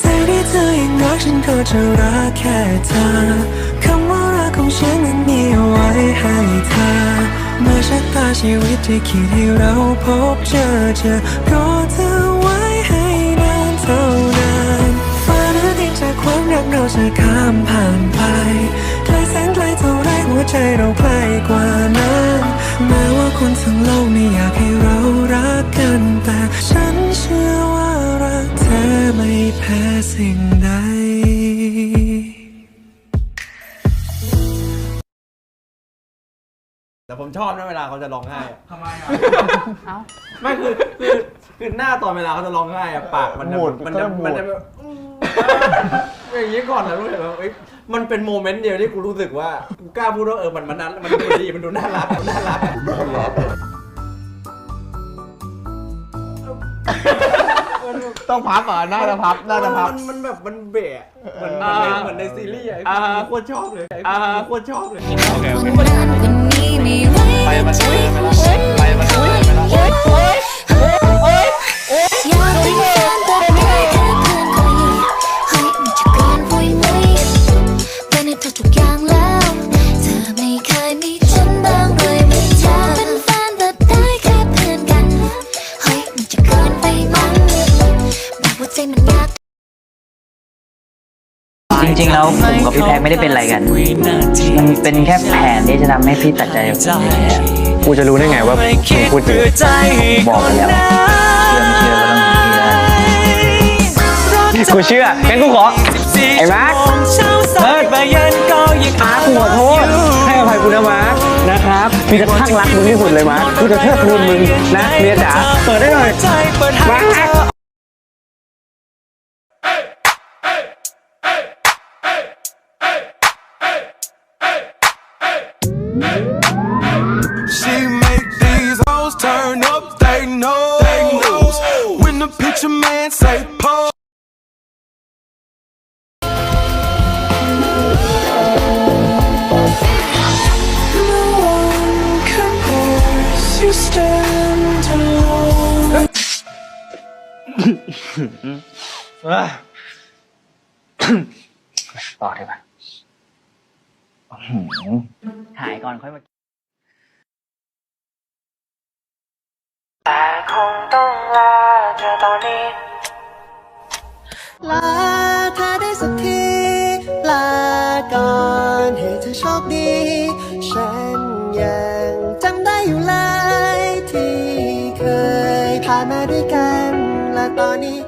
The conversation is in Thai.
ใจที่เธอยังรักฉันก็จะรักแค่เธอคำว่ารักของฉันนั้นมีเอาไว้ให้เธอเมื่อชะตาชีวิตที่คิดให้เราพบเจอเจอรอเธอไว้ให้นานเท่านานฝันที่จากความรักเราจะข้ามผ่านไปไกลแสนไกลเท่าไรหัวใจเราใกล้กว่านั้นแม้ว่าคนทั้งโลกไม่อยากให้เรา แพ้สิ่งใดแต่ผมชอบนะเวลาเขาจะร้องไห้อะทำไมอะเอ้า ไม่คือคือคือหน้าตอนเวลาเขาจะร้องไห้อะปากมันจะหมุดมันก็จะจะหมุดมันจะแบบอย่างนี้ก่อนนะรู้สึกว่าเอ้ยมันเป็นโมเมนต์เดียวที่กูรู้สึกว่ากูกล้าพูดว่าเออมันมันนั้นมันดูดีมันดูน่ารักมันน่ารัก ต้องพับอะน่าจะพับน่าจะพับ มันมันแบบมันเบะเหมือนอ่าเหมือนในซีรีส์อะอ่าโคตรชอบเลยอ่าโคตรชอบเลยวันนั้นวันนี้มีไว้ไปมันใจเลยไปแล้วไปมันเลยไปแล้วอยากเป็นแฟนแต่ไม่แค่เพื่อนคอยเฮ้ยมันจะเกินไปไหมเป็นให้เธอทุกอย่างแล้ว เธอไม่เคยมีฉันบ้างเลยไม่อ จริงๆแล้วผมกับพี่แพ็กไม่ได้เป็นอะไรกัน มันเป็นแค่แผนที่จะทำให้พี่ตัดใจกับผมนี่แหละกูจะรู้ได้ไงว่ามึงพูดจริงบอกไปแล้วเชื่อไม่เชื่อก็ต้องเชื่อกูเชื่องั้นกูขอ ไอ้มาร์คเฮิร์ตมาเย็นก็ยังมาร์คกูขอโทษ ให้อภัยกูนะมาร์คนะครับพี่จะข้างรักมึงที่สุดเลยมาร์คกูจะเทิดทูนมึงนะเมียจ๋าเปิดได้หน่อยมาร์ค She make these hoes turn up, they know. They knows. When the picture man say pose. You stand alone. Ah. หายก่อนค่อยมาแต่คงต้องลาเธอตอนนี้ลาเธอได้สักทีลาก่อนให้เธอโชคดี ฉันยังจำได้อยู่หลายที่เคยผ่านมาด้วยกันและตอนนี้